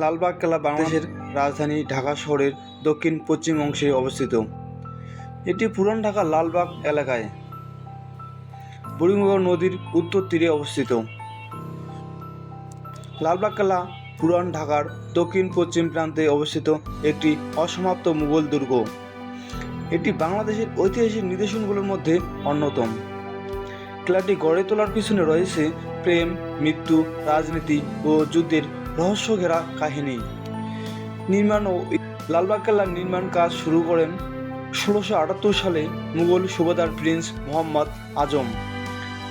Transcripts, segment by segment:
লালবাগ কেল্লা বাংলাদেশের রাজধানী ঢাকা শহরের দক্ষিণ পশ্চিম অংশে অবস্থিত। এটি পুরান ঢাকা লালবাগ এলাকায় বুড়িগঙ্গা নদীর উত্তর তীরে অবস্থিত। লালবাগ কেল্লা পুরান ঢাকার দক্ষিণ পশ্চিম প্রান্তে অবস্থিত একটি অসমাপ্ত মুঘল দুর্গ। এটি বাংলাদেশের ঐতিহাসিক নিদর্শনগুলোর মধ্যে অন্যতম। খেলাটি গড়ে তোলার পিছনে রয়েছে প্রেম, মৃত্যু, রাজনীতি ও যুদ্ধের রহস্য ঘেরা কাহিনী। নির্মাণ ও লালবাগ কেল্লার নির্মাণ কাজ শুরু করেন ষোলোশো আটাত্তর সালে মুঘল সুবেদার প্রিন্স মোহাম্মদ আজম,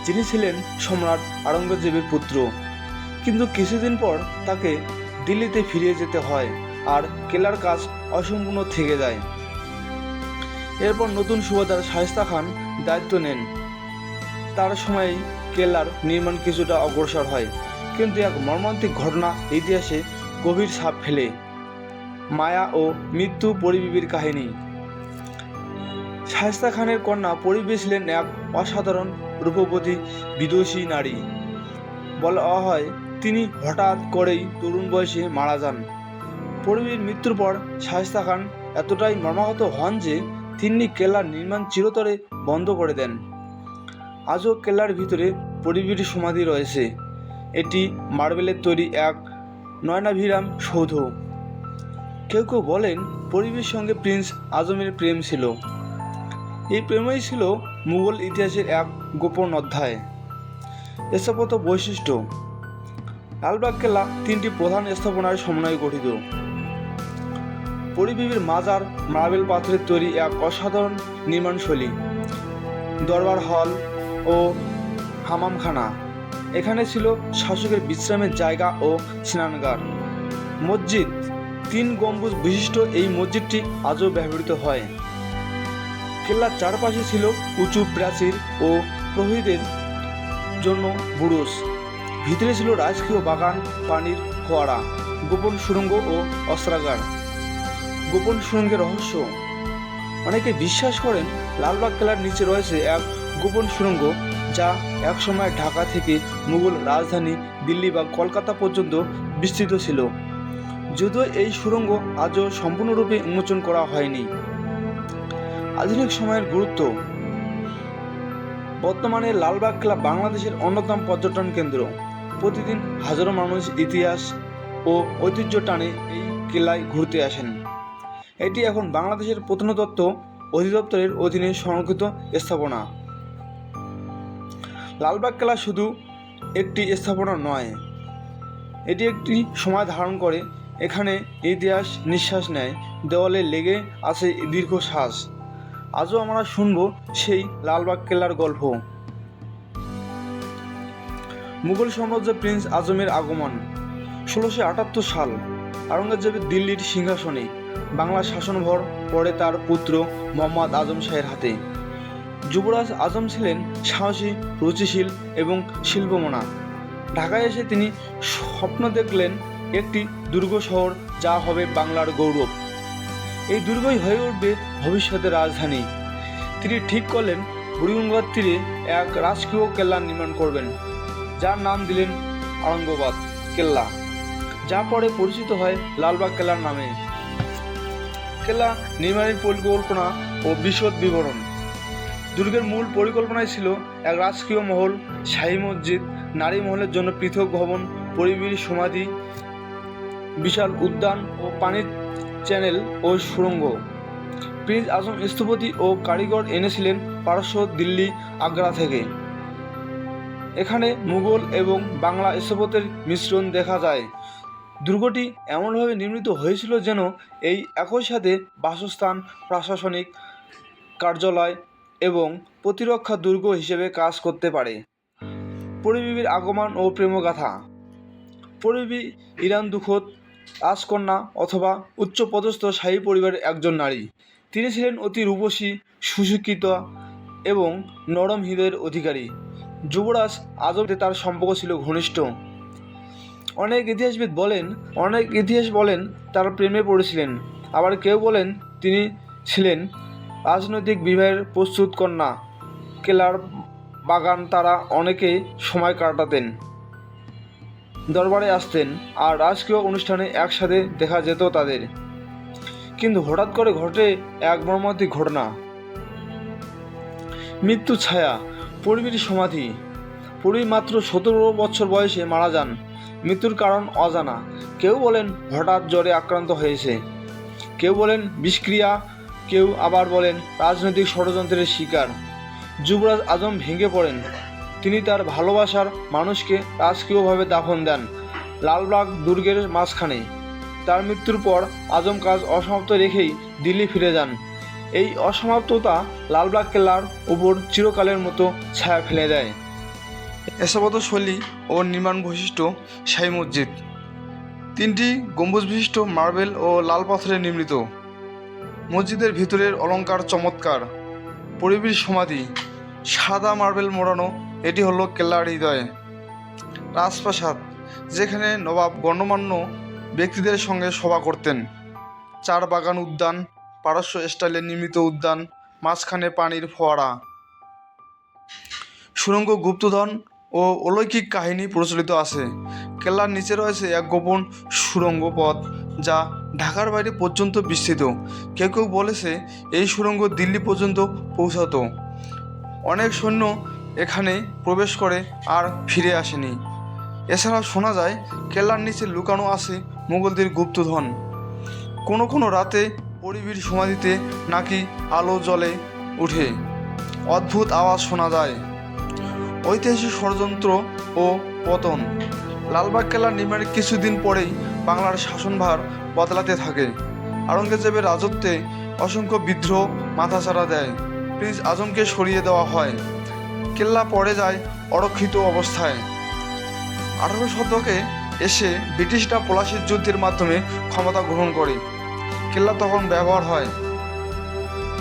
যিনি ছিলেন সম্রাট আওরঙ্গজেবের পুত্র। কিন্তু কিছুদিন পর তাকে দিল্লিতে ফিরে যেতে হয় আর কেল্লার কাজ অসম্পূর্ণ থেকে যায়। এরপর নতুন সুবেদার শায়েস্তা খান দায়িত্ব নেন। তার সময় কেল্লার নির্মাণ কিছুটা অগ্রসর হয়। কিন্তু এক মর্মান্তিক ঘটনা ইতিহাসে গভীর ছাপ ফেলে। মায়া ও মৃত্যু পরিবিবির কাহিনী। শায়েস্তা খানের কন্যা পরিবী ছিলেন এক অসাধারণ রূপবতী বিদুষী নারী। বলা হয়, তিনি হঠাৎ করেই তরুণ বয়সে মারা যান। পরিবীর মৃত্যুর পর শায়েস্তা খান এতটাই মর্মাহত হন যে তিনি কেল্লার নির্মাণ চিরতরে বন্ধ করে দেন। আজও কেল্লার ভিতরে পরিবীর সমাধি রয়েছে। এটি মার্বেলের তৈরি এক নয়নাভিরাম সৌধ। কেউ কেউ বলেন পরিবীর সঙ্গে প্রিন্স আজমের প্রেম ছিল। এই প্রেমই ছিল মুঘল ইতিহাসের এক গোপন অধ্যায়। স্থাপত্য বৈশিষ্ট্য? লালবাগ কেল্লা তিনটি প্রধান স্থাপনার সমন্বয়ে গঠিত। পরিবিবির মাজার মার্বেল পাথরের তৈরি এক অসাধারণ নির্মাণশৈলী। দরবার হল ও হামামখানা। এখানে ছিল শাসকের বিশ্রামের জায়গা ও স্নানগার মসজিদ, তিন গম্বুজ বিশিষ্ট এই মসজিদটি আজও ব্যবহৃত হয়। কেল্লার চারপাশে ছিল উঁচু প্রাচীর ও প্রহরীদের জন্য বুরুস ভিতরে ছিল রাজকীয় বাগান, পানির ফোয়ারা, গোপন সুড়ঙ্গ ও অস্ত্রাগার। গোপন সুড়ঙ্গের রহস্য। অনেকে বিশ্বাস করেন, লালবাগ কেল্লার নিচে রয়েছে এক গোপন সুড়ঙ্গ যা একসময় ঢাকা থেকে মুঘল রাজধানী দিল্লি বা কলকাতা পর্যন্ত বিস্তৃত ছিল। যদিও এই সুড়ঙ্গ আজও সম্পূর্ণরূপে উন্মোচন করা হয়নি। আধুনিক সময়ের গুরুত্ব। বর্তমানে লালবাগ কেল্লা বাংলাদেশের অন্যতম পর্যটন কেন্দ্র। প্রতিদিন হাজারো মানুষ ইতিহাস ও ঐতিহ্য টানে এই কেল্লায় ঘুরতে আসেন। এটি এখন বাংলাদেশের প্রত্নতত্ত্ব অধিদপ্তরের অধীনে সংরক্ষিত স্থাপনা। লালবাগ কেলা শুধু একটি স্থাপনা নয়, এটি একটি সময় ধারণ করে। এখানে ইতিহাস নিঃশ্বাস নেয়, দেওয়ালে লেগে আছে দীর্ঘ শ্বাস। আজও আমরা শুনব সেই লালবাগ কেল্লার গল্প। মুঘল সাম্রাজ্য প্রিন্স আজমের আগমন, ষোলোশো আটাত্তর সাল। আওরঙ্গজেবের দিল্লির সিংহাসনে বাংলা শাসনভর পড়ে তার পুত্র মোহাম্মদ আজম শাহের হাতে। যুবরাজ আজম ছিলেন সাহসী, রুচিশীল এবং শিল্পমনা। ঢাকায় এসে তিনি স্বপ্ন দেখলেন একটি দুর্গ শহর যা হবে বাংলার গৌরব। এই দুর্গই হয়ে উঠবে ভবিষ্যতের রাজধানী। তিনি ঠিক করলেন, বুড়িগঙ্গার তীরে এক রাজকীয় কেল্লা নির্মাণ করবেন, যার নাম দিলেন আরঙ্গবাদ কেল্লা, যা পরে পরিচিত হয় লালবাগ কেল্লার নামে। কেল্লা নির্মাণের পরিকল্পনা ও বিশদ বিবরণ। দুর্গের মূল পরিকল্পনায় ছিল এক রাজকীয় মহল, শাহী মসজিদ, নারী মহলের জন্য পৃথক ভবন, পরিবেশ, সমাধি, বিশাল উদ্যান ও পানির চ্যানেল ও সুড়ঙ্গ প্রিন্স আজম স্থপতি ও কারিগর এনেছিলেন পারস্য, দিল্লি, আগ্রা থেকে। এখানে মুঘল এবং বাংলা স্থাপত্যের মিশ্রণ দেখা যায়। দুর্গটি এমনভাবে নির্মিত হয়েছিল যেন এই একই সাথে বাসস্থান, প্রশাসনিক কার্যালয় এবং প্রতিরক্ষা দুর্গ হিসেবে কাজ করতে পারে। পরিবিবির আগমন ও প্রেমগাথা। পরিবি ইরান দুখত রাজকন্যা অথবা উচ্চপদস্থ শাহী পরিবারের একজন নারী। তিনি ছিলেন অতি রূপসী, সুশিক্ষিত এবং নরম হৃদয়ের অধিকারী। যুবরাজ আজমতে তার সম্পর্ক ছিল ঘনিষ্ঠ। অনেক ইতিহাসবিদ বলেন, অনেক ইতিহাস বলেন তার প্রেমে পড়েছিলেন। আবার কেউ বলেন তিনি ছিলেন রাজনৈতিক বিবাহের প্রস্তুত কন্যা, কেলার বাগান তারা অনেকে সময় কাটাতেন। দরবারে আসতেন আর রাজকীয় অনুষ্ঠানে একসাথে দেখা যেত তাদের। কিন্তু হঠাৎ করে ঘটে এক মর্মান্তিক ঘটনা। মৃত্যু ছায়া পূর্বীর সমাধি। পূর্বী মাত্র সতেরো বছর বয়সে মারা যান। মৃত্যুর কারণ অজানা। কেউ বলেন হঠাৎ জ্বরে আক্রান্ত হয়েছে। কেউ বলেন বিষক্রিয়া কেউ আবার বলেন, রাজনৈতিক ষড়যন্ত্রের শিকার। যুবরাজ আজম ভেঙে পড়েন। তিনি তার ভালোবাসার মানুষকে রাজকীয়ভাবে দাফন দেন, লালবাগ দুর্গের মাঝখানে। তার মৃত্যুর পর আজম কাজ অসমাপ্ত রেখেই দিল্লি ফিরে যান। এই অসমাপ্ততা লালবাগ কেল্লার উপর চিরকালের মতো ছায়া ফেলে দেয়। এসবত শৈলী ও নির্মাণ বৈশিষ্ট্য শাহী মসজিদ। তিনটি গম্বুজ বিশিষ্ট মার্বেল ও লাল পাথরে নির্মিত। মসজিদের ভিতরের অলঙ্কার চমৎকার। পরিবেশ সমাধি, সাদা মার্বেল মোড়ানো, এটি হলো কেল্লার হৃদয়। রাজপ্রাসাদ, যেখানে নবাব গণ্যমান্য ব্যক্তিদের সঙ্গে সভা করতেন। চার বাগান উদ্যান, পারস্য স্টাইলে নির্মিত উদ্যান, মাঝখানে পানির ফোয়ারা। সুরঙ্গ গুপ্তধন ও অলৌকিক কাহিনী প্রচলিত আছে। কেল্লার নিচে রয়েছে এক গোপন সুরঙ্গ পথ, যা ঢাকার বাইরে পর্যন্ত বিস্তৃত। কেউ কেউ বলেছে এই সুরঙ্গ দিল্লি পর্যন্ত পৌঁছাতো। অনেক সৈন্য এখানে প্রবেশ করে আর ফিরে আসেনি। এছাড়া শোনা যায়, কেল্লার নিচে লুকানো আছে মুঘলদের গুপ্তধন। কোনো কোনো রাতে পরিবীর সমাধিতে নাকি আলো জ্বলে উঠে অদ্ভুত আওয়াজ শোনা যায়। ঐতিহাসিক ষড়যন্ত্র ও পতন। লালবাগ কেল্লা নির্মাণের কিছুদিন পরেই বাংলার শাসনভার বদলাতে থাকে। আওরঙ্গজেবের রাজত্বে অসংখ্য বিদ্রোহ মাথাচাড়া দেয়। প্রিন্স আজমকে সরিয়ে দেওয়া হয়। কেল্লা পড়ে যায় অরক্ষিত অবস্থায়। আঠারো শতকে এসে ব্রিটিশরা পলাশির যুদ্ধের মাধ্যমে ক্ষমতা গ্রহণ করে। কেল্লা তখন ব্যবহার হয়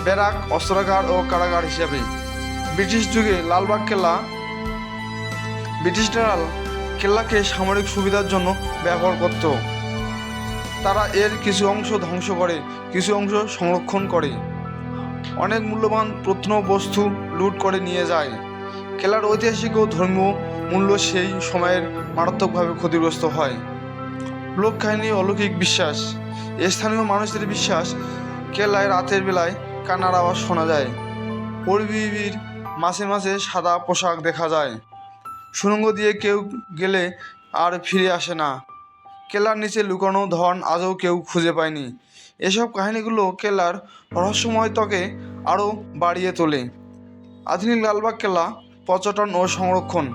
ব্যারাক, অস্ত্রাগার ও কারাগার হিসাবে। ব্রিটিশ যুগে লালবাগ কেল্লা ব্রিটিশরা কেল্লাকে সামরিক সুবিধার জন্য ব্যবহার করত। তারা এর কিছু অংশ ধ্বংস করে, কিছু অংশ সংরক্ষণ করে। অনেক মূল্যবান প্রত্ন বস্তু লুট করে নিয়ে যায়। কেলার ঐতিহাসিক ও ধর্মীয় মূল্য সেই সময়ের মারাত্মকভাবে ক্ষতিগ্রস্ত হয়। লোক কাহিনী, অলৌকিক বিশ্বাস। স্থানীয় মানুষদের বিশ্বাস কেলায় রাতের বেলায় কান্নার আওয়াজ শোনা যায়। পরিবির মাঝে মাঝে সাদা পোশাক দেখা যায়। সুরঙ্গ দিয়ে কেউ গেলে আর ফিরে আসে না। কেলার নিচে লুকানো ধন আজও কেউ খুঁজে পায়নি। এসব কাহিনীগুলো রহস্যময় ত্বকে আরও বাড়িয়ে তোলে। আধুনিক লালবাগ কেলা, পর্যটন ও সংরক্ষণ।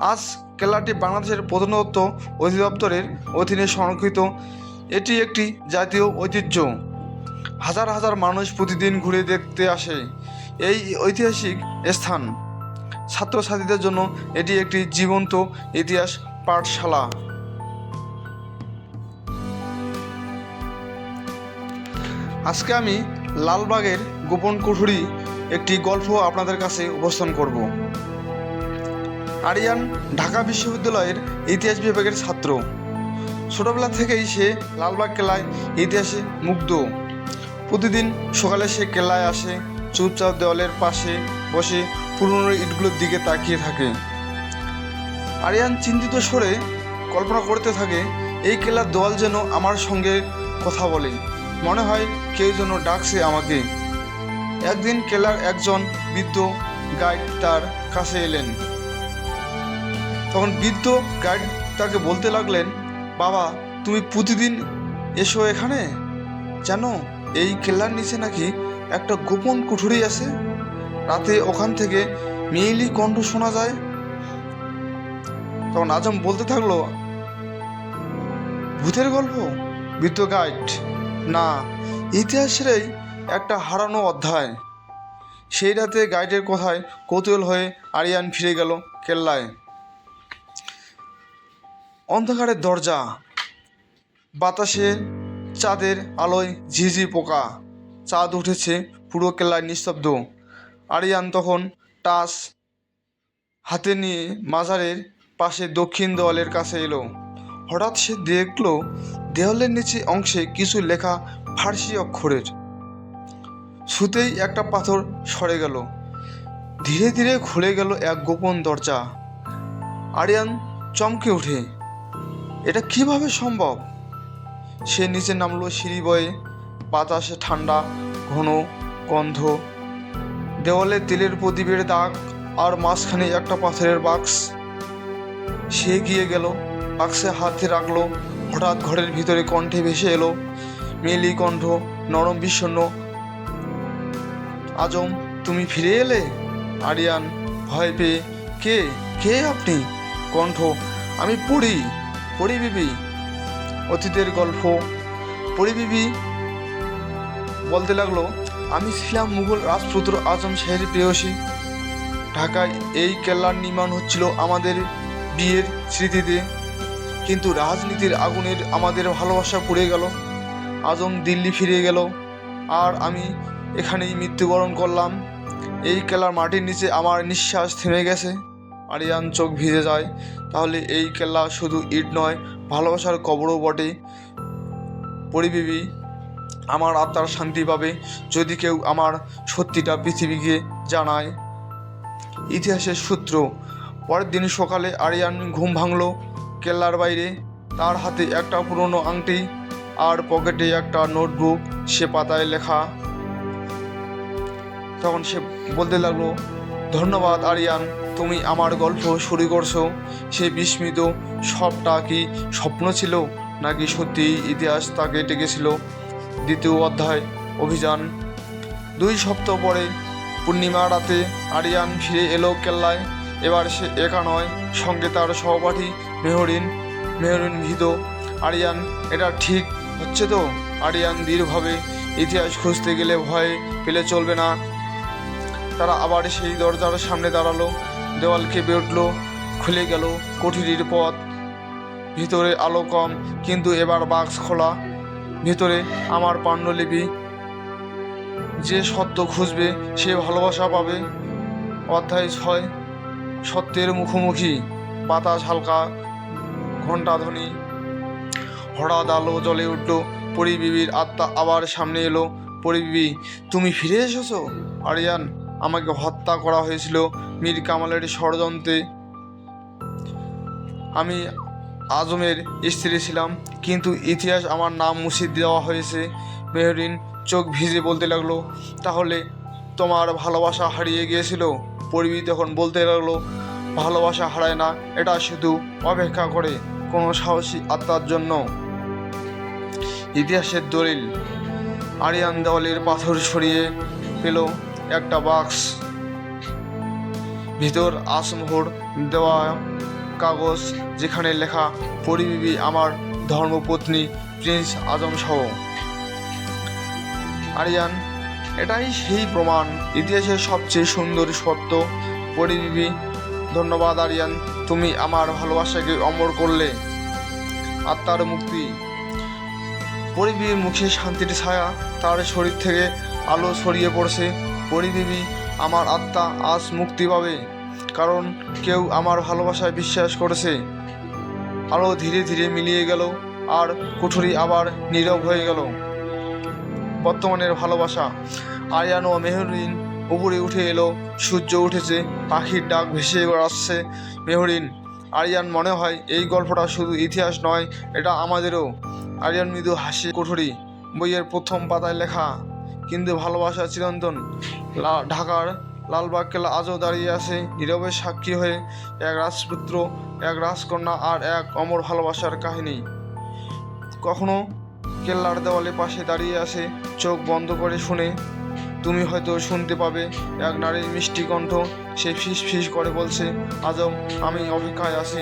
আজ কেলাটি বাংলাদেশের প্রত্নতত্ত্ব অধিদপ্তরের অধীনে সংরক্ষিত। এটি একটি জাতীয় ঐতিহ্য। হাজার হাজার মানুষ প্রতিদিন ঘুরে দেখতে আসে। এই ঐতিহাসিক স্থান। ছাত্রছাত্রীদের জন্য এটি একটি জীবন্ত ইতিহাস পাঠশালা। আজকে আমি লালবাগের গোপন কুঠুরি একটি গল্প আপনাদের কাছে উপস্থান করব। আরিয়ান ঢাকা বিশ্ববিদ্যালয়ের ইতিহাস বিভাগের ছাত্র। ছোটবেলা থেকেই সে লালবাগ কেলায় ইতিহাসে মুগ্ধ। প্রতিদিন সকালে সে কেলায় আসে, চুপচাপ দেওয়ালের পাশে বসে পুরনো ইটগুলোর দিকে তাকিয়ে থাকে। আরিয়ান চিন্তিত স্বরে কল্পনা করতে থাকে, এই কেলার দেওয়াল যেন আমার সঙ্গে কথা বলে। মনে হয় কেউ যেন ডাকছে আমাকে। একদিন কেলার একজন বৃদ্ধ গাইড তার কাছে এলেন। তখন বৃদ্ধ গাইড তাকে বলতে লাগলেন, বাবা, তুমি প্রতিদিন এসো এখানে? জানো, এই কেল্লার নিচে নাকি একটা গোপন কুঠুরি আছে? রাতে ওখান থেকে মেয়েলি কণ্ঠ শোনা যায়। তখন আজম বলতে থাকল, ভূতের গল্প? বৃদ্ধ গাইড না, ইতিহাসেরই একটা হারানো অধ্যায়। সেই রাতে গাইডের কথায় কৌতূহল হয়ে আরিয়ান ফিরে গেল কেল্লায়। অন্ধকারের দরজা, বাতাসে চাঁদের আলোয় ঝিঝি পোকা, চাঁদ উঠেছে পুরো কেল্লায় নিস্তব্ধ। আরিয়ান তখন টাস হাতে নিয়ে মাজারের পাশে দক্ষিণ দেওয়ালের কাছে এলো। হঠাৎ সে দেখল, দেওয়ালের নিচে অংশে কিছু লেখা ফার্সি অক্ষরের। ছুতেই একটা পাথর সরে গেল। ধীরে ধীরে খুলে গেল এক গোপন দরজা। আরিয়ান চমকে ওঠে এটা কীভাবে সম্ভব? সে নিচে নামলো সিঁড়ি বয়ে। বাতাসে ঠান্ডা, ঘন গন্ধ দেওয়ালে তেলের প্রদীপের দাগ আর মাঝখানে একটা পাথরের বাক্স। সে গিয়ে গেল, বাক্সে হাতে রাখল, হঠাৎ ঘরের ভিতরে কণ্ঠে ভেসে এলো মেলি কণ্ঠ, নরম বিষণ্ণ। আজম, তুমি ফিরে এলে? আরিয়ান, ভয় পেয়ে, কে? কে আপনি? কণ্ঠ, আমি পড়ি পড়ি বিবি। অতীতের গল্প পড়ি বিবি বলতে লাগল আমি ছিলাম মুঘল রাজপুত্র আজম শাহের প্রেয়সী। ঢাকায় এই কেল্লার নির্মাণ হচ্ছিল আমাদের বিয়ের স্মৃতিতে। কিন্তু রাজনীতির আগুনের আমাদের ভালোবাসা পুড়ে গেল। আজম দিল্লি ফিরে গেল। আর আমি এখানেই মৃত্যুবরণ করলাম। এই কেল্লার মাটির নিচে আমার নিঃশ্বাস থেমে গেছে। আরিয়ান চোখ ভিজে যায়। তাহলে এই কেল্লা শুধু ইট নয়, ভালোবাসার কবরও বটে। পরিবিবি আমার আত্মার শান্তি পাবে যদি কেউ আমার সত্যিটা পৃথিবীকে জানায়। ইতিহাসের সূত্র, পরের দিন সকালে আরিয়ান ঘুম ভাঙলো কেল্লার বাইরে। তার হাতে একটা পুরনো আংটি আর পকেটে একটা নোটবুক, সে পাতায় লেখা। তখন সে বলতে লাগল, ধন্যবাদ আরিয়ান, তুমি আমার গল্প শুরু করছ। সে বিস্মিত, সবটা কি স্বপ্ন ছিল? নাকি সত্যিই ইতিহাস তাকে ডেকেছিল? দ্বিতীয় অধ্যায়, অভিযান। দুই সপ্তাহ পরে পূর্ণিমা রাতে আরিয়ান ফিরে এলো কেল্লায়। এবার সে একা নয়, সঙ্গে তার সহপাঠী মেহরিন। মেহরিন ভীত, আরিয়ান, এটা ঠিক হচ্ছে তো? আরিয়ান দৃঢ়ভাবে ইতিহাস খুঁজতে গেলে ভয় পেলে চলবে না। তারা আবার সেই দরজার সামনে দাঁড়াল। দেওয়াল কেঁপে খুলে গেল। কুঠিরির পথ। ভিতরে আলো কম, কিন্তু এবার বাক্স খোলা। ভিতরে আমার পাণ্ডুলিপি। যে সত্য খুঁজবে, সে ভালোবাসা পাবে। অধ্যায় ছয়, সত্যের মুখোমুখি। বাতাস হালকা ঘণ্টাধ্বনি হঠাৎ আলো জলে উঠল। পরিবিবির আত্মা আবার সামনে এলো। পরিবিবি, তুমি ফিরে এসেছ? আরিয়ান, আমাকে হত্যা করা হয়েছিল মীর কামালের ষড়যন্ত্রে। আমি আজমের স্ত্রী ছিলাম, কিন্তু ইতিহাস আমার নাম মুছে দেওয়া হয়েছে। মেহরিন চোখ ভিজে বলতে লাগল, তাহলে তোমার ভালোবাসা হারিয়ে গিয়েছিল? পরিবি তখন বলতে লাগল, ভালোবাসা হারায় না, এটা শুধু অপেক্ষা করে কোনো সাহসী আত্মার জন্য। ইতিহাসের দলিল, আরিয়ান দেওয়ালের পাথর সরিয়ে পেল একটা বাক্স। ভিতর আসমোহর দেওয়া কাগজ, যেখানে লেখা পরিবিবি আমার ধর্মপত্নী প্রিন্স আজম সহ। আরিয়ান, এটাই সেই প্রমাণ, ইতিহাসের সবচেয়ে সুন্দর সত্য। পরিবিবি ধন্যবাদ আরিয়ান, তুমি আমার ভালোবাসাকে অমর করলে। আত্মার মুক্তি। পরিবিবির মুখে শান্তির ছায়া, তার শরীর থেকে আলো ছড়িয়ে পড়ছে। পরিবিবি আমার আত্মা আজ মুক্তি পাবে। কারণ কেউ আমার ভালোবাসায় বিশ্বাস করেছে। আলো ধীরে ধীরে মিলিয়ে গেল, আর কুঠুরি আবার নীরব হয়ে গেল। বর্তমানের ভালোবাসা। আরিয়ান ও মেহরিন উপরে উঠে এলো, সূর্য উঠেছে, পাখির ডাক ভেসে আসছে। মেহরিন, আরিয়ান মনে হয় এই গল্পটা শুধু ইতিহাস নয়, এটা আমাদেরও। আরিয়ান মৃদু হাসি, কুঠুরি, বইয়ের প্রথম পাতায় লেখা, কিন্তু ভালোবাসা চিরন্তন। ঢাকার লালবাগ কেল্লা আজও দাঁড়িয়ে আছে, নীরবে সাক্ষী হয়ে এক রাজপুত্র, এক রাজকন্যা আর এক অমর ভালোবাসার কাহিনী। কখনো কেল্লার দেওয়ালে পাশে দাঁড়িয়ে আছে, চোখ বন্ধ করে শুনে, তুমি হয়তো শুনতে পাবে এক নারীর মিষ্টি কণ্ঠ সে ফিস ফিস করে বলছে, আজও আমি অপেক্ষায় আছি।